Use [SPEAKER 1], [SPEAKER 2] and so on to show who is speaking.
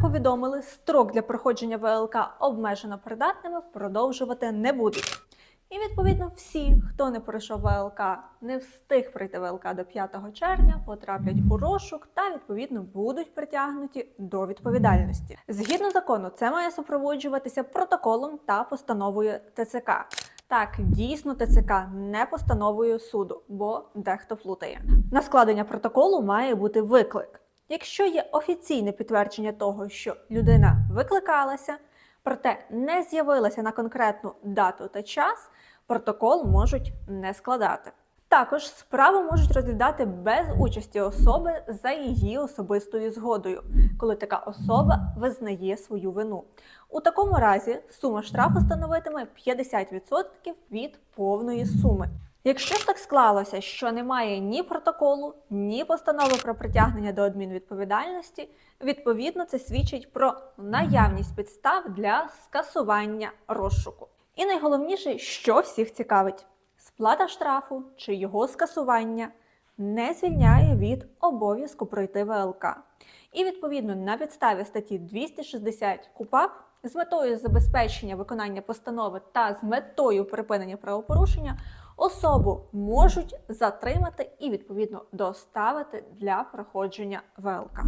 [SPEAKER 1] повідомили, строк для проходження ВЛК обмежено придатними продовжувати не будуть. І відповідно всі, хто не пройшов ВЛК, не встиг пройти ВЛК до 5 червня, потраплять у розшук та відповідно будуть притягнуті до відповідальності. Згідно закону, це має супроводжуватися протоколом та постановою ТЦК. Так, дійсно ТЦК не постановою суду, бо дехто плутає. На складення протоколу має бути виклик. Якщо є офіційне підтвердження того, що людина викликалася, проте не з'явилася на конкретну дату та час, протокол можуть не складати. Також справу можуть розглядати без участі особи за її особистою згодою, коли така особа визнає свою вину. У такому разі сума штрафу становитиме 50% від повної суми. Якщо ж так склалося, що немає ні протоколу, ні постанови про притягнення до адмінвідповідальності, відповідно це свідчить про наявність підстав для скасування розшуку. І найголовніше, що всіх цікавить, сплата штрафу чи його скасування не звільняє від обов'язку пройти ВЛК. І відповідно на підставі статті 260 КУПАП з метою забезпечення виконання постанови та з метою припинення правопорушення особу можуть затримати і відповідно доставити для проходження ВЛК.